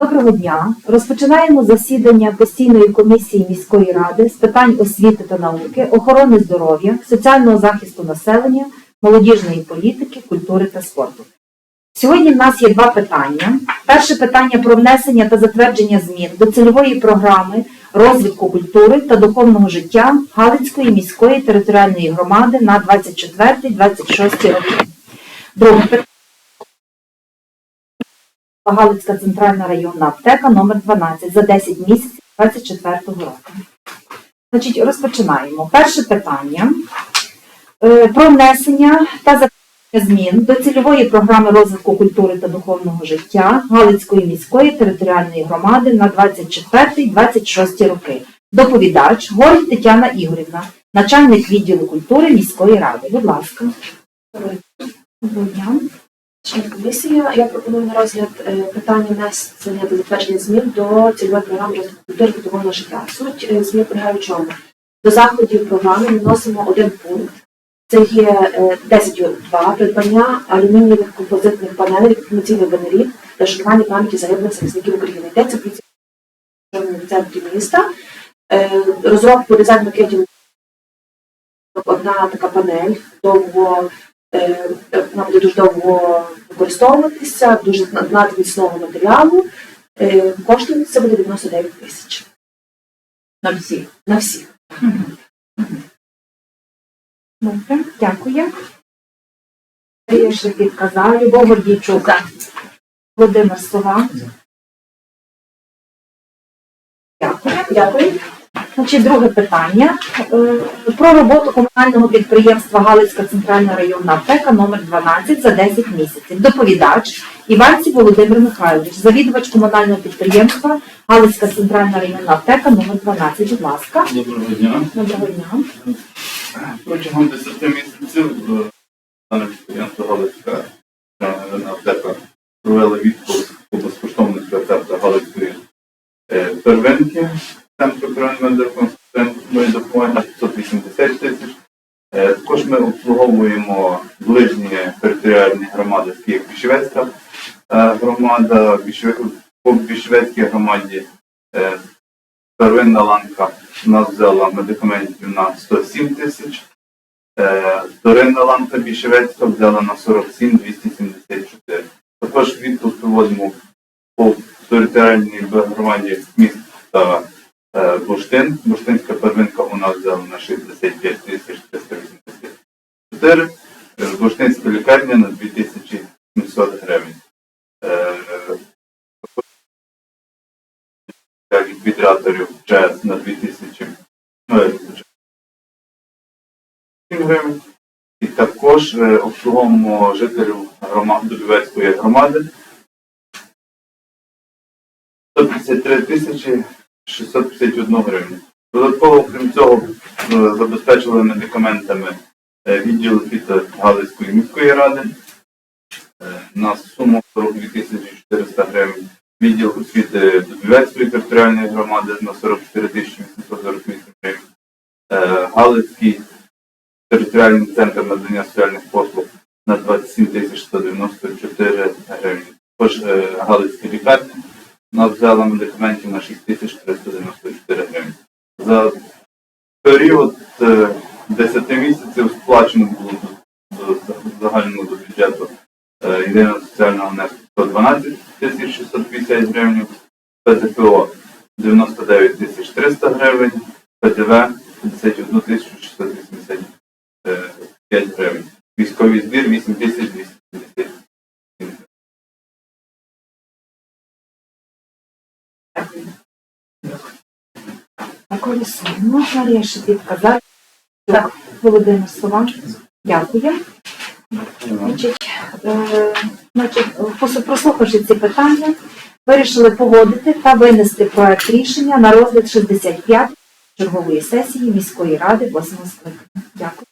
Доброго дня. Розпочинаємо засідання постійної комісії міської ради з питань освіти та науки, охорони здоров'я, соціального захисту населення, молодіжної політики, культури та спорту. Сьогодні в нас є два питання. Перше питання про внесення та затвердження змін до цільової програми розвитку культури та духовного життя Галицької міської територіальної громади на 24-26 роки. Друге питання. Галицька центральна районна аптека номер 12 за 10 місяців 24 року. Значить, розпочинаємо. Перше питання Е, про внесення та затвердження змін до цільової програми розвитку культури та духовного життя Галицької міської територіальної громади на 24-26 роки. Доповідач Горіль Тетяна Ігорівна, начальник відділу культури міської ради. Будь ласка. Доброго дня. Член комісії, я пропоную на розгляд е, питання внесення та затвердження змін до цільової програми розвитку культури життя. Суть е, змін полягає в чому? До заходів програми ми вносимо один пункт. Це є е, 10.2 придбання алюмінієвих композитних панелей інформаційних банерів для шанування пам'яті загиблих захисників України. Йдеться про в центрі міста. Е, Розробку дизайн макетів одна така панель довго е, вона буде дуже довго використовуватися, дуже надміцного матеріалу. Е, Коштує це буде 99 тисяч На всіх. на всіх. Добре, дякую. Марія Шепітка за, Любов Гордійчук. Володимир Сова. Дякую. Дякую. Значить, друге питання. Е, Про роботу комунального підприємства Галицька центральна районна аптека номер 12 за 10 місяців. Доповідач Іванців Володимир Михайлович, завідувач комунального підприємства Галицька центральна районна аптека номер 12. Будь ласка. Доброго дня. Доброго дня. Протягом 10 місяців е, підприємство Галицька аптека провела відпуск по безкоштовних рецептах Галицької е, первинки первинної медико-консультантської допомоги на 580 тисяч. Е, Також ми обслуговуємо ближні територіальні громади, такі як Бішевецька е, громада, по Бішевецькій громаді е, первинна ланка у нас взяла медикаментів на 107 тисяч. Вторинна ланка Бішевецька взяла на 47 274. Також відпуск проводимо по територіальній громаді міста е, Буштин. Буштинська первинка у нас взяла на 65 тисяч 384. Е, Буштинська лікарня на 2700 гривень. Е, для ліквідаторів ЧС на 2000 ну, гривень. І також е, обслуговуємо жителів громади Дубівецької громади 153 тисячі 651 гривень. Додатково, крім цього, е, забезпечили медикаментами е, відділ освіти Галицької міської ради е, на суму 42 тисячі 400 гривень відділ освіти Дубівецької територіальної громади на 44 тисячі 848 гривень. Галицький територіальний центр надання соціальних послуг на 27 тисяч 194 гривень. Також е, Галицька нас взяла медикаментів на 6 тисяч 394 гривень. За період е, 10 місяців сплачено було до, загального до бюджету е, єдиного соціального внеску 112 тисяч 650 гривень, ПДФО 99 тисяч 300 гривень, ПДВ 51 тисячу 685 гривень. Військовий збір 8 Ну, Марія Шепітка за, Так, Володимир Сова. Дякую. Значить, прослухавши ці питання, вирішили погодити та винести проект рішення на розгляд 65 чергової сесії міської ради 8 скликання. Дякую.